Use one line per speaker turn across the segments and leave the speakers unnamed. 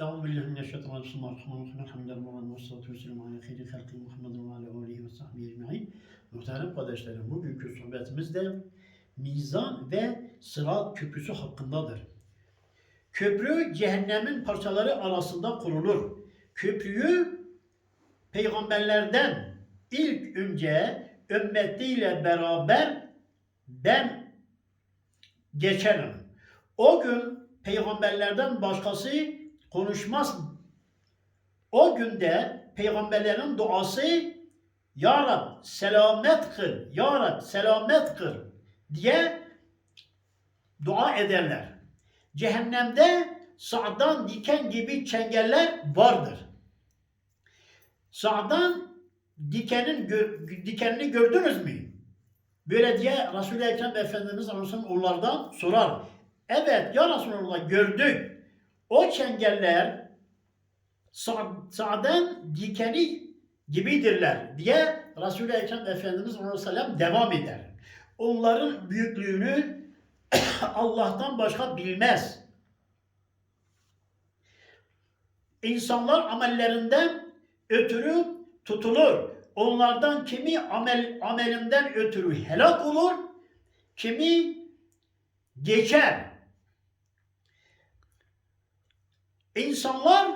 أعوذ بالله من الشيطان الرجيم بسم الله الرحمن الرحيم الحمد لله والصلاة والسلام على خير خلق محمد وعلى آله ve sahbihi ecmaîn. Muhterem kardeşlerim, bugünkü sohbetimizde mizan ve sırat köprüsü hakkındadır. Köprü cehennemin parçaları arasında kurulur. Köprüyü peygamberlerden ilk önce ümmetiyle beraber ben geçerim. O gün peygamberlerden başkası konuşmaz. O günde peygamberlerin duası Ya Rab selamet kıl, Ya Rab selamet kıl diye dua ederler. Cehennemde sağdan diken gibi çengeller vardır. Sağdan dikenin dikenini gördünüz mü? Böyle diye Resul-i Ekrem Efendimiz Aleyhisselam onlardan sorar. Evet ya Resulallah gördük. O çengeller sağ, sağdan dikeni gibidirler diye Resul-i Ekrem Efendimiz Aleyhisselam devam eder. Onların büyüklüğünü Allah'tan başka bilmez. İnsanlar amellerinden ötürü tutulur. Onlardan kimi amel amelinden ötürü helak olur, kimi geçer. İnsanlar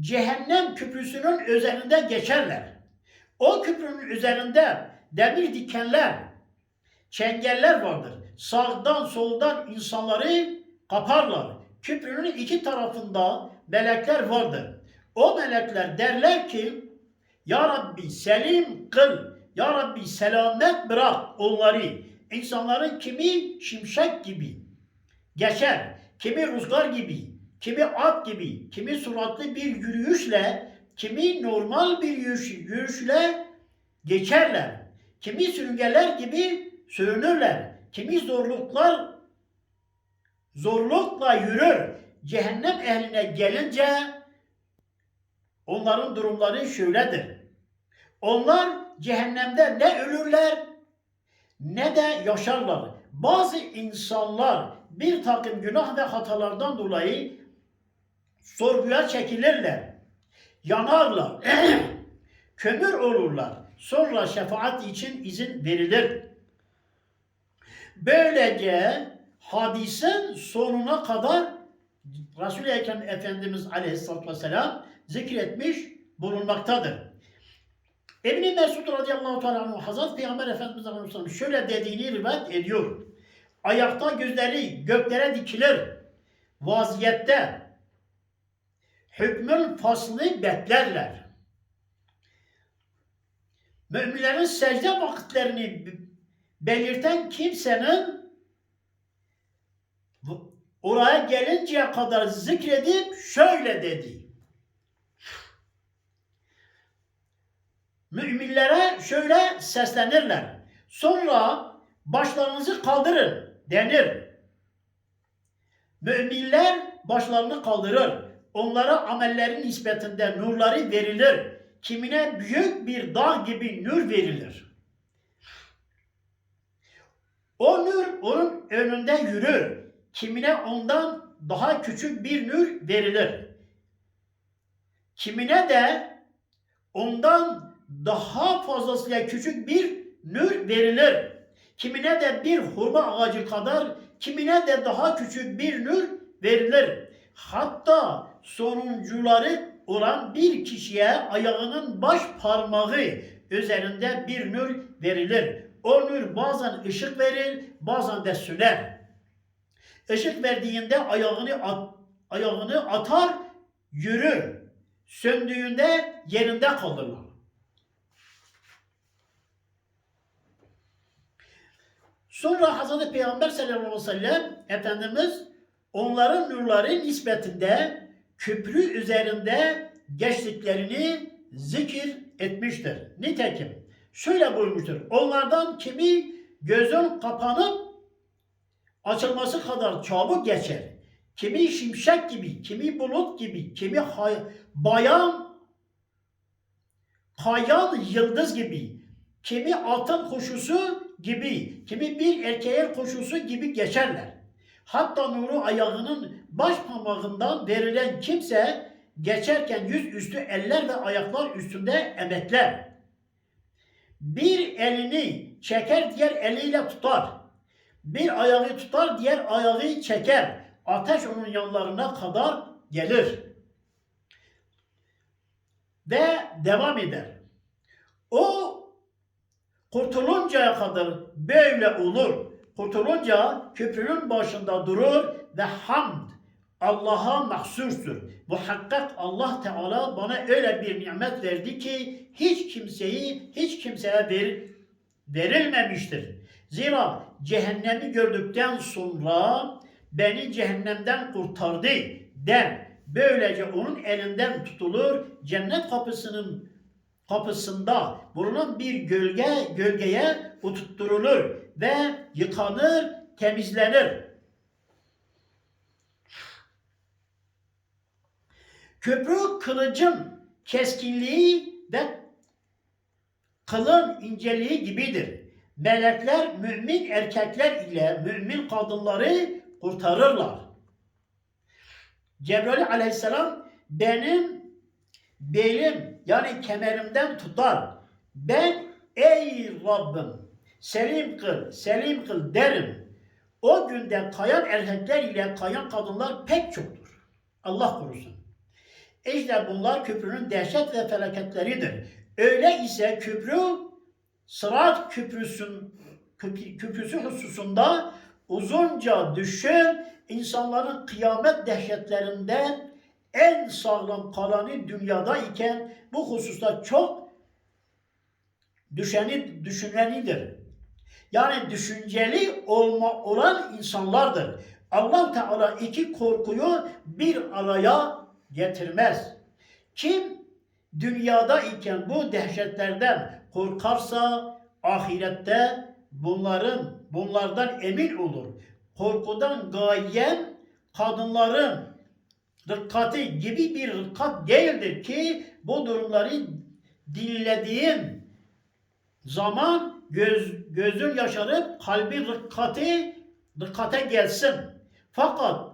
cehennem köprüsünün üzerinde geçerler. O köprünün üzerinde demir dikenler, çengeller vardır. Sağdan soldan insanları kaparlar. Köprünün iki tarafında melekler vardır. O melekler derler ki Ya Rabbi selim kıl, Ya Rabbi selamet bırak onları. İnsanların kimi şimşek gibi geçer, kimi rüzgar gibi, kimi at gibi, kimi suratlı bir yürüyüşle, kimi normal bir yürüyüş, yürüyüşle geçerler. Kimi sürüngeler gibi sürünürler. Kimi zorluklar zorlukla yürür. Cehennem ehline gelince onların durumları şöyledir. Onlar cehennemde ne ölürler ne de yaşarlar. Bazı insanlar bir takım günah ve hatalardan dolayı sorguya çekilirler. Yanarlar. Kömür olurlar. Sonra şefaat için izin verilir. Böylece hadisin sonuna kadar Resul-i Ekrem Efendimiz Aleyhisselatü Vesselam zikretmiş bulunmaktadır. İbn-i Mesud radıyallahu teala anhu Hazreti Peygamber Efendimiz Aleyhisselam şöyle dediğini rivayet ediyor. Ayakta gözleri göklere dikilir. Vaziyette hükmün faslını beklerler. Müminlerin secde vakitlerini belirten kimsenin oraya gelinceye kadar zikredip şöyle dedi. Müminlere şöyle seslenirler. Sonra başlarınızı kaldırın denir. Müminler başlarını kaldırır. Onlara amellerin nispetinde nurları verilir. Kimine büyük bir dağ gibi nur verilir. O nur onun önünde yürür. Kimine ondan daha küçük bir nur verilir. Kimine de ondan daha fazlasıyla küçük bir nur verilir. Kimine de bir hurma ağacı kadar, kimine de daha küçük bir nur verilir. Hatta sonuncuları olan bir kişiye ayağının baş parmağı üzerinde bir nur verilir. O nur bazen ışık verir, bazen de süner. Işık verdiğinde ayağını at, ayağını atar, yürür. Söndüğünde yerinde kalırlar. Sonra Hazreti Peygamber sallallahu aleyhi ve sellem Efendimiz onların nurları nispetinde köprü üzerinde geçtiklerini zikir etmiştir. Nitekim şöyle buyurmuştur. Onlardan kimi gözün kapanıp açılması kadar çabuk geçer. Kimi şimşek gibi, kimi bulut gibi, kimi bayan kayan yıldız gibi, kimi atın koşusu gibi, kimi bir erkeğin koşusu gibi geçerler. Hatta nuru ayağının baş parmağından verilen kimse geçerken yüz üstü eller ve ayaklar üstünde emekler. Bir elini çeker diğer eliyle tutar. Bir ayağı tutar diğer ayağı çeker. Ateş onun yanlarına kadar gelir. Ve devam eder. O kurtuluncaya kadar böyle olur. Kurtulunca köprünün başında durur ve hamd Allah'a mahsustur. Muhakkak Allah Teala bana öyle bir nimet verdi ki hiç kimseyi hiç kimseye ver, verilmemiştir. Zira cehennemi gördükten sonra beni cehennemden kurtardı der. Böylece onun elinden tutulur cennet kapısının kapısında bulunan bir gölge gölgeye oturtturulur ve yıkanır, temizlenir. Köprü kılıcın keskinliği ve kılın inceliği gibidir. Melekler mümin erkekler ile mümin kadınları kurtarırlar. Cebrail aleyhisselam benim belim yani kemerimden tutar. Ben ey Rabbim selim kıl, selim kıl derim. O günde kayan erkekler ile kayan kadınlar pek çoktur. Allah korusun. İşte bunlar köprünün dehşet ve felaketleridir. Öyle ise köprü Sırat köprüsün köprü- köprüsü hususunda uzunca düşün insanların kıyamet dehşetlerinden en sağlam kalanı dünyada iken bu hususta çok düşeni düşünenidir. Yani düşünceli olma olan insanlardır. Allah Teala iki korkuyu bir araya getirmez. Kim dünyada iken bu dehşetlerden korkarsa ahirette bunların bunlardan emin olur. Korkudan gayem kadınların rıkkati gibi bir rıkkat değildir ki bu durumları dinlediğin zaman göz, gözün yaşarıp kalbi rıkkati rıkkate gelsin. Fakat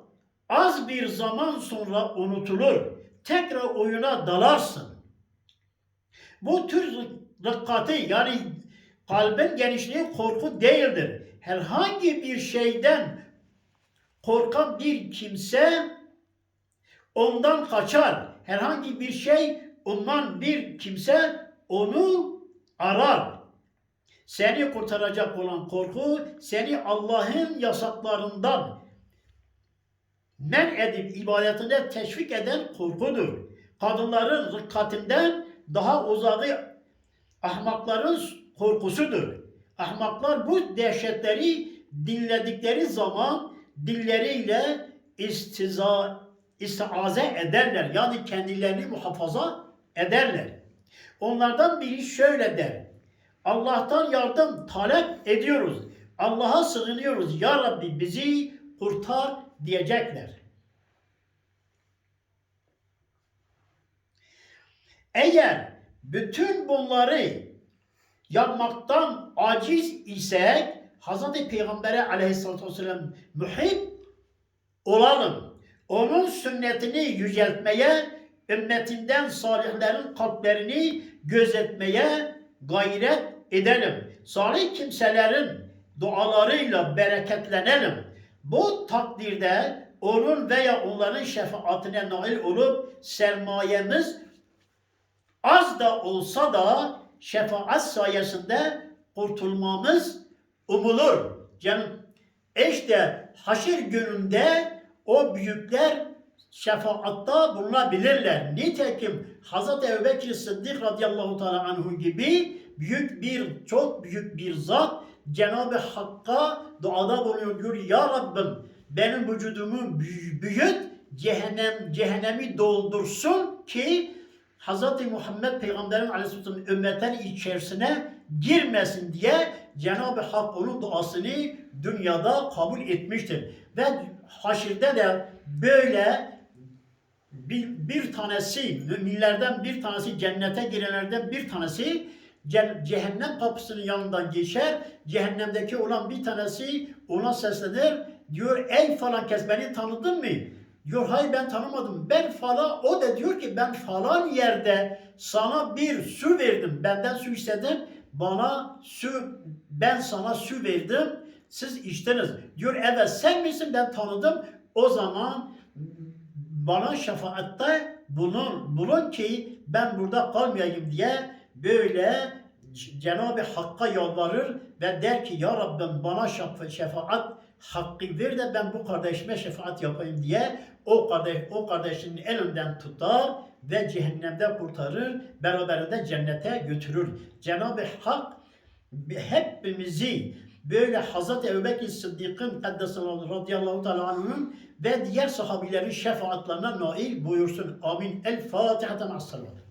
az bir zaman sonra unutulur. Tekrar oyuna dalarsın. Bu tür rıkkati yani kalbin genişliği korku değildir. Herhangi bir şeyden korkan bir kimse ondan kaçar. Herhangi bir şey ondan bir kimse onu arar. Seni kurtaracak olan korku seni Allah'ın yasaklarından men edip ibadetine teşvik eden korkudur. Kadınların rıkkatinden daha uzağı ahmakların korkusudur. Ahmaklar bu dehşetleri dinledikleri zaman dilleriyle istiza, istiaze ederler. Yani kendilerini muhafaza ederler. Onlardan biri şöyle der. Allah'tan yardım talep ediyoruz. Allah'a sığınıyoruz. Ya Rabbi bizi kurtar diyecekler. Eğer bütün bunları yapmaktan aciz isek Hz. Peygamber'e aleyhissalatü vesselam muhib olalım. Onun sünnetini yüceltmeye, ümmetinden salihlerin kalplerini gözetmeye gayret edelim. Salih kimselerin dualarıyla bereketlenelim. Bu takdirde onun veya onların şefaatine nail olup sermayemiz az da olsa da şefaat sayesinde kurtulmamız umulur. Canım işte haşir gününde o büyükler şefaatta bulunabilirler. Nitekim Hz. Ebu Bekir Sıddık radıyallahu teala anhu gibi büyük bir, çok büyük bir zat Cenab-ı Hakk'a duada bulunuyor. Diyor ya Rabbim benim vücudumu büy- büyüt, cehennem, cehennemi doldursun ki Hz. Muhammed Peygamber'in aleyhisselam ümmetler içerisine girmesin diye Cenab-ı Hak onun duasını dünyada kabul etmiştir. Ve haşirde de böyle bir, bir tanesi, müminlerden bir tanesi, cennete girenlerden bir tanesi cehennem kapısının yanından geçer. Cehennemdeki olan bir tanesi ona seslenir. Diyor ey falan kes beni tanıdın mı? Diyor hayır ben tanımadım. Ben falan o da diyor ki ben falan yerde sana bir su verdim. Benden su istedin. Bana su ben sana su verdim. Siz içtiniz. Diyor evet sen misin ben tanıdım. O zaman bana şefaatte bulun, bulun ki ben burada kalmayayım diye böyle Cenab-ı Hakk'a yalvarır ve der ki Ya Rabbim bana şefa- şefaat hakkı ver de ben bu kardeşime şefaat yapayım diye o kardeş o kardeşinin elinden tutar ve cehennemde kurtarır, beraberinde cennete götürür. Cenab-ı Hak hepimizi böyle Hazreti Ebubekir Sıddık'ın Kaddesallahu radıyallahu teala anh'ın ve diğer sahabilerin şefaatlerine nail buyursun. Amin. El Fatiha ma'as salavat.